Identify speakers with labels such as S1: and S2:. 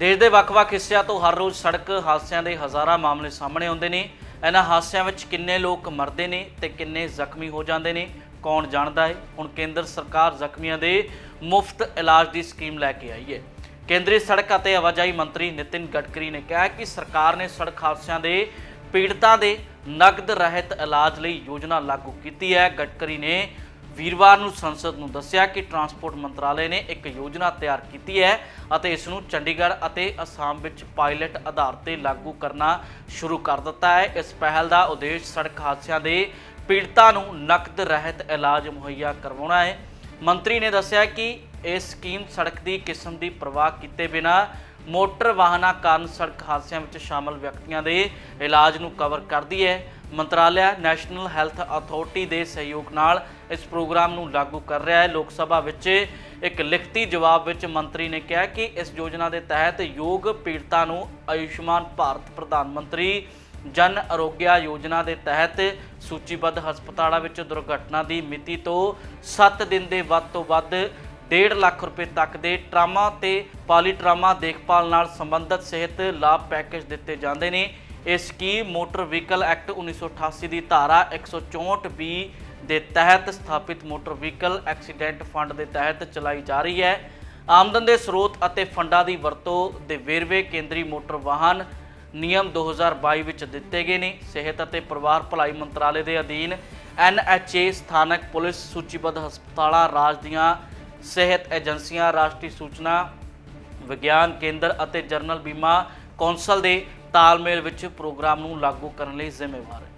S1: ਦੇਸ਼ ਦੇ ਵੱਖ-ਵੱਖ ਹਿੱਸਿਆਂ ਤੋਂ ਹਰ ਰੋਜ਼ ਸੜਕ ਹਾਦਸਿਆਂ ਦੇ ਹਜ਼ਾਰਾਂ ਮਾਮਲੇ ਸਾਹਮਣੇ ਆਉਂਦੇ ਨੇ। ਇਹਨਾਂ ਹਾਦਸਿਆਂ ਵਿੱਚ ਕਿੰਨੇ ਲੋਕ ਮਰਦੇ ਨੇ ਤੇ ਕਿੰਨੇ ਜ਼ਖਮੀ ਹੋ ਜਾਂਦੇ ਨੇ, ਕੌਣ ਜਾਣਦਾ ਹੈ? ਹੁਣ ਕੇਂਦਰ ਸਰਕਾਰ ਜ਼ਖਮੀਆਂ ਦੇ ਮੁਫਤ ਇਲਾਜ ਦੀ ਸਕੀਮ ਲੈ ਕੇ ਆਈ ਹੈ। ਕੇਂਦਰੀ ਸੜਕ ਅਤੇ ਆਵਾਜਾਈ ਮੰਤਰੀ ਨਿਤਿਨ ਗਡਕਰੀ ਨੇ ਕਿਹਾ ਕਿ ਸਰਕਾਰ ਨੇ ਸੜਕ ਹਾਦਸਿਆਂ ਦੇ ਪੀੜਤਾਂ ਦੇ ਨਗਦ ਰਹਿਤ ਇਲਾਜ ਲਈ ਯੋਜਨਾ ਲਾਗੂ ਕੀਤੀ ਹੈ। ਗਡਕਰੀ ਨੇ ਵੀਰਵਾਰ ਨੂੰ ਸੰਸਦ ਨੂੰ ਦੱਸਿਆ ਕਿ ਟਰਾਂਸਪੋਰਟ ਮੰਤਰਾਲੇ ਨੇ ਇੱਕ ਯੋਜਨਾ ਤਿਆਰ ਕੀਤੀ ਹੈ ਅਤੇ ਇਸ ਨੂੰ ਚੰਡੀਗੜ੍ਹ ਅਤੇ ਅਸਾਮ ਵਿੱਚ ਪਾਇਲਟ ਆਧਾਰ ਤੇ ਲਾਗੂ ਕਰਨਾ ਸ਼ੁਰੂ ਕਰ ਦਿੱਤਾ ਹੈ। ਇਸ ਪਹਿਲ ਦਾ ਉਦੇਸ਼ ਸੜਕ ਹਾਦਸਿਆਂ ਦੇ ਪੀੜਤਾਂ ਨੂੰ ਨਕਦ ਰਹਿਤ ਇਲਾਜ ਮੁਹੱਈਆ ਕਰਵਾਉਣਾ ਹੈ। ਮੰਤਰੀ ਨੇ ਦੱਸਿਆ ਕਿ ਇਹ ਸਕੀਮ ਸੜਕ ਦੀ ਕਿਸਮ ਦੀ ਪਰਵਾਹ ਕੀਤੇ ਬਿਨਾ ਮੋਟਰ ਵਾਹਨਾਂ ਕਾਰਨ ਸੜਕ ਹਾਦਸਿਆਂ ਵਿੱਚ ਸ਼ਾਮਲ ਵਿਅਕਤੀਆਂ ਦੇ ਇਲਾਜ ਨੂੰ ਕਵਰ ਕਰਦੀ ਹੈ। ਮੰਤਰਾਲਿਆ ਨੈਸ਼ਨਲ ਹੈਲਥ ਅਥਾਰਟੀ ਦੇ ਸਹਿਯੋਗ ਨਾਲ ਇਸ ਪ੍ਰੋਗਰਾਮ ਨੂੰ ਲਾਗੂ ਕਰ ਰਿਹਾ ਹੈ। ਲੋਕ ਸਭਾ ਵਿੱਚ ਇੱਕ ਲਿਖਤੀ ਜਵਾਬ ਵਿੱਚ ਮੰਤਰੀ ਨੇ ਕਿਹਾ ਕਿ ਇਸ ਯੋਜਨਾ ਦੇ ਤਹਿਤ ਯੋਗ ਪੀੜਤਾਂ ਨੂੰ ਆਯੁਸ਼ਮਾਨ ਭਾਰਤ ਪ੍ਰਧਾਨ ਮੰਤਰੀ ਜਨ ਆਰੋਗਿਆ ਯੋਜਨਾ ਦੇ ਤਹਿਤ ਸੂਚੀਬੱਧ ਹਸਪਤਾਲਾਂ ਵਿੱਚ ਦੁਰਘਟਨਾ ਦੀ ਮਿਤੀ ਤੋਂ 7 ਦਿਨ ਦੇ ਵੱਧ ਤੋਂ ਵੱਧ 1.5 ਲੱਖ ਰੁਪਏ ਤੱਕ ਦੇ ਟਰਾਮਾ ਤੇ ਪਾਲੀਟਰਾਮਾ ਦੇਖਭਾਲ ਨਾਲ ਸੰਬੰਧਿਤ ਸਿਹਤ ਲਾਭ ਪੈਕੇਜ ਦਿੱਤੇ ਜਾਂਦੇ ਨੇ। ਇਹ ਸਕੀਮ ਮੋਟਰ ਵਹੀਕਲ ਐਕਟ 1988 ਦੀ ਧਾਰਾ 164 ਬੀ ਦੇ ਤਹਿਤ ਸਥਾਪਿਤ ਮੋਟਰ ਵਹੀਕਲ ਐਕਸੀਡੈਂਟ ਫੰਡ ਦੇ ਤਹਿਤ ਚਲਾਈ ਜਾ ਰਹੀ ਹੈ। ਆਮਦਨ ਦੇ ਸਰੋਤ ਅਤੇ ਫੰਡਾਂ ਦੀ ਵਰਤੋਂ ਦੇ ਵੇਰਵੇ ਕੇਂਦਰੀ ਮੋਟਰ ਵਾਹਨ ਨਿਯਮ 2022 ਵਿੱਚ ਦਿੱਤੇ ਗਏ ਨੇ। ਸਿਹਤ ਅਤੇ ਪਰਿਵਾਰ ਭਲਾਈ ਮੰਤਰਾਲੇ ਦੇ ਅਧੀਨ ਐਨਐਚਏ ਸਥਾਨਕ ਪੁਲਿਸ ਸੂਚੀਬੱਧ ਹਸਪਤਾਲਾਂ, ਰਾਜ ਦੀਆਂ ਸਿਹਤ ਏਜੰਸੀਆਂ, ਰਾਸ਼ਟਰੀ ਸੂਚਨਾ ਵਿਗਿਆਨ ਕੇਂਦਰ ਅਤੇ ਜਰਨਲ ਬੀਮਾ ਕੌਂਸਲ ਦੇ ਤਾਲਮੇਲ ਵਿੱਚ ਪ੍ਰੋਗਰਾਮ ਨੂੰ ਲਾਗੂ ਕਰਨ ਲਈ ਜ਼ਿੰਮੇਵਾਰ ਹੈ।